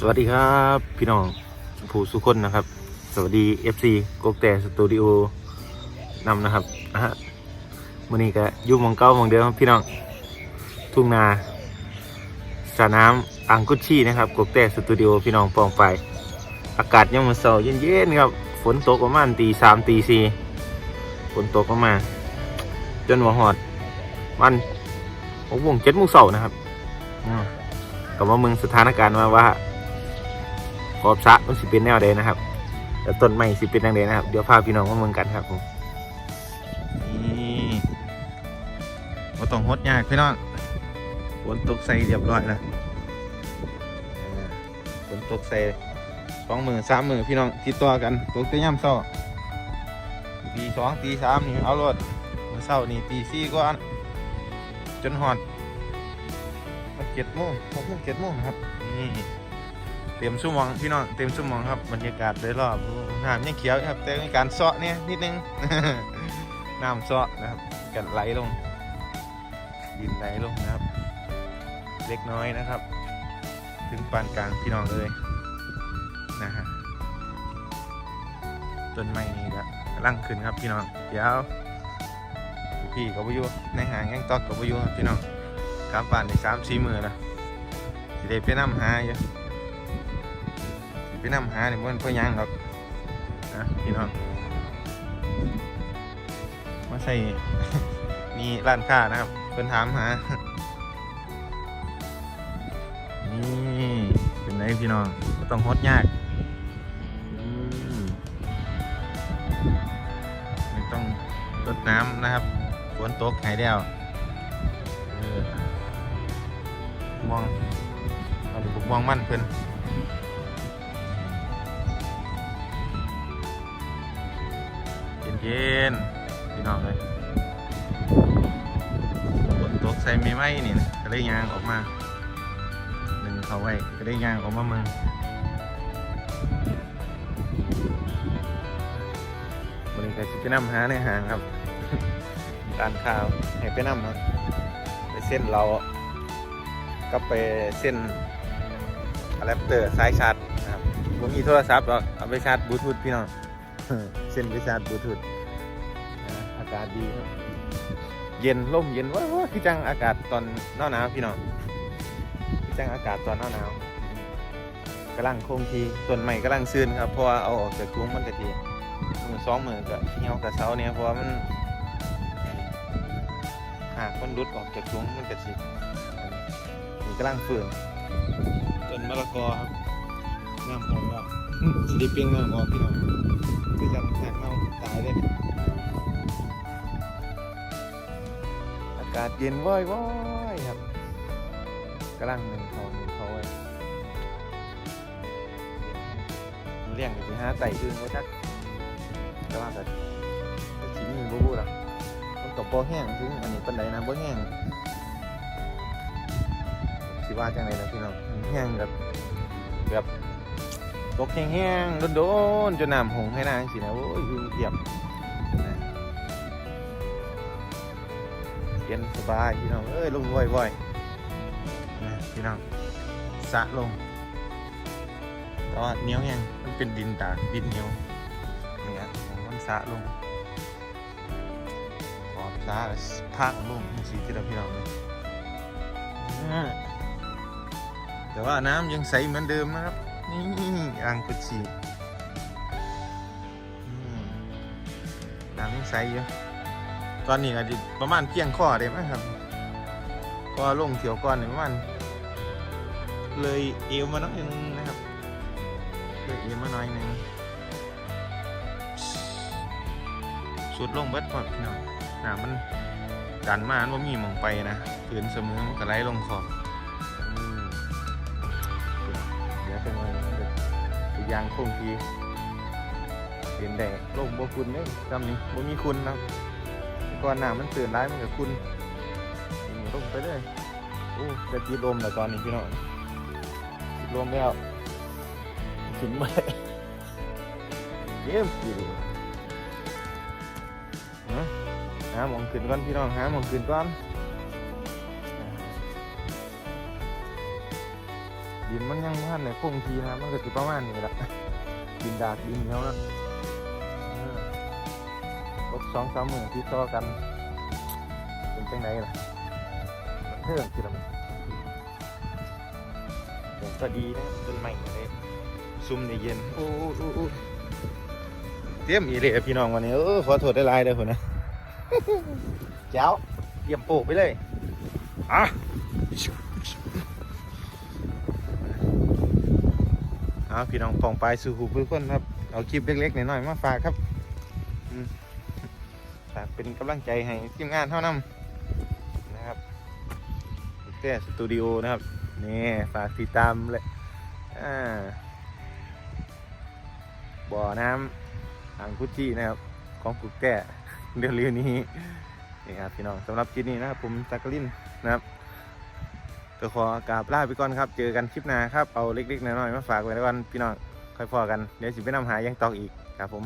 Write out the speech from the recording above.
สวัสดีครับพี่น้องผู้สุคนนะครับ สวัสดี FC กกแต่สตูดิโอนำนะครับนะฮะวันนี้ก็ยุ่มองเก้ามองเดิมครับพี่น้องทุ่งนาสระน้ำอังกุชชี่นะครับกกแต่สตูดิโอพี่น้องปองไปอากาศยังมันเสาร์เย็นๆครับฝนตกประมาณตีสามตีสี่ฝนตกประมาณจนหัวหอดวันหกโมงเจ็ดโมงเสาร์นะครับกับว่ามึงสถานการณ์มาว่า ขอบสะมันสิเป็นแนวใดนะครับแล้วต้นไม้สิเป็นแนวใดนะครับ เดี๋ยวพาพี่น้องมาเมืองกันครับผมนี่มาต้องหดยากพี่น้องฝนตกใส่เรียบร้อยแล้วอ่าฝนตกใส่สองมือสามมือพี่น้องติดต่อกันตกแต่ย่ำเศร้าตีสองตีสามนี่เอารถมื่อเศร้านี่ตีสี่ก็จนหอดมันเจ็ดโมงหกโมงเจ็ดโมงครับนี่ เต็มชั่วโมงพี่น้องเต็มชั่วโมงครับบรรยากาศโดยรอบน้ำยังเขียวครับแต่มีการเซาะเนี่ยนิดนึงน้ำเซาะนะครับกันไหลลงดินไหลลงนะครับ เล็กน้อยนะครับ ถึงปานกลางพี่น้องเลยนะฮะต้นไม้นี่ก็กำลังขึ้นครับพี่น้องเดี๋ยวพี่กับวิวในหางยังตอกกับวิวครับพี่น้องกลับบ้านในสามสี่มือละสิได้ไปน้ำหาอยู่ ไปนำหาเนี่ยมันเพื่อยังหรอกนะพี่น้องมาใส่นี่ร้านค้านะครับเพิ่นถามหานี่เป็นไงพี่น้องต้องฮดยากอืมไม่ต้องรดน้ำนะครับฝนตกหายแล้วเออมองเอันนี้ผมมองมั่นเพิ่น เย็นๆพี่น้องเลยฝนตกใส่ไม่ไหมนี่นะก็ได้ยางออกมาหนึ่งเขาไว้ก็ได้ยางออกมาเมืองวันนี้ก็จะไปนำหาในห้างครับร้านข้าวให้ไปนำครับไปเส้นเราก็ไปเส้นอะแดปเตอร์สายชาร์จนะครับผมมีโทรศัพท์หรอกเอาไปชาร์จบลูทูธพี่น้อง เส้นไปชาร์จบลูทูธอ่าอากาศดีครับ เย็นร่มเย็นว้าวคือจังอากาศตอนหน้าหนาวพี่น้องคือจังอากาศตอนหน้าหนาวกำลังคงทีต้นใหม่กำลังซื่นครับเพราะว่าเอาออกจากถุงมันกะทีมือสองมือกับเหี่ยวกับเสาเนี่ยเพราะว่ามันหากมันรุดออกจากถุงมันก็สิมันกำลังฝืนต้นมะละกอครับน้ำหอมแล้ว สิได้เปรี้ยงน้ำออกพี่น้องคือจังหักเน่าตายเลยอากาศเย็นว้อยว้อยครับกำลังหนึ่งเขาหนึ่งเขาไว้เลี้ยงกับสิหาไต่อื่นไว้จักแต่ว่าแต่ชิ้นนี้บูบูหรอมันตกับบ่แห้งถึงอันนี้เปันไดนะบ่แห้งสิว่าจังไดนะพี่น้องแห้งแบบแบบ ตกแห้งๆโดนๆจนน้ำหงให้นางสินะโอ้ยคือเทียบนะเย็นสบายพี่น้องเอ้ยลงบ่อยๆนะพี่น้องสะลงแต่ว่าเหนียวแห้งมันเป็นดินตากดินเหนียวเนี่ยมันสะลงขอบตาภาคลุ่มสีที่เราพี่น้องเลยแต่ว่าน้ำยังใสเหมือนเดิมนะครับ นี่อ่างกุชีน้ำยังใสอยู่ตอนนี้อาจจะประมาณเพียงข้อได้ไหมครับพอลงเขียวก่อนเนี่ยประมาณเลยเอวมาน้อยนึงนะครับเลยเอวมาน่อยหนึงสุดลงเบิดก่อพี่น้องน้ำมันดันมาว่ามีมองไปนะผืนเสมอมันก็ไหลลงขอบ ย่างคงทีเปลี่นแดดลงบ่คุณเลยจำนี้บ่มีคุณนะก่อนหน้ามันตื่นร้ายมันกับคุณลงไปเลยโอ้จะตีลมแต่ตอนนี้พี่น้องติดลมแล้วถึงไม่เยี่ยมจีดีฮะหามองขึ้นก่อนพี่น้องหามองขึ้นก่อน ดินมันยังพันในคงทีนะมันก็สิประมาณนี้ละดินดากดินเหนียวนะเออรถสองสามหมื่นที่ต่อกัน เป็นจังไงล่ะมันเทิงทีละมันผมก็ดีนะต้นไม้เลยซุ่มในเย็นโอ้โอ้โอ้โอ้เตรียมอีเลยพี่น้องวันนี้เออขอโทษได้หลายเด้อคนนะเจ้าเตรียมโปกไปเลยอะ เอาพี่น้องปองไปายสู่หูเพื่อนครับ เอาคลิปเล็กๆหน่อยๆมาฝากครับฝากเป็นกำลังใจให้ทีมงานเท่านั้นนะครับเต้สตูดิโอนะครับนี่ฝากติดตามเลยบ่อน้ำอ่างคุจินะครับ ของกุกแก่เร็วๆนี้นี่ครับพี่น้องสำหรับคลิปนี้นะครับผมจักรินนะครับ ก็ขอกราบลาไปก่อนครับ เจอกันคลิปหน้าครับ เอาเล็กๆน้อยๆมาฝากไว้แล้วกันพี่น้องค่อยพอกัน เดี๋ยวสิไปนำหายังตอกอีกครับผม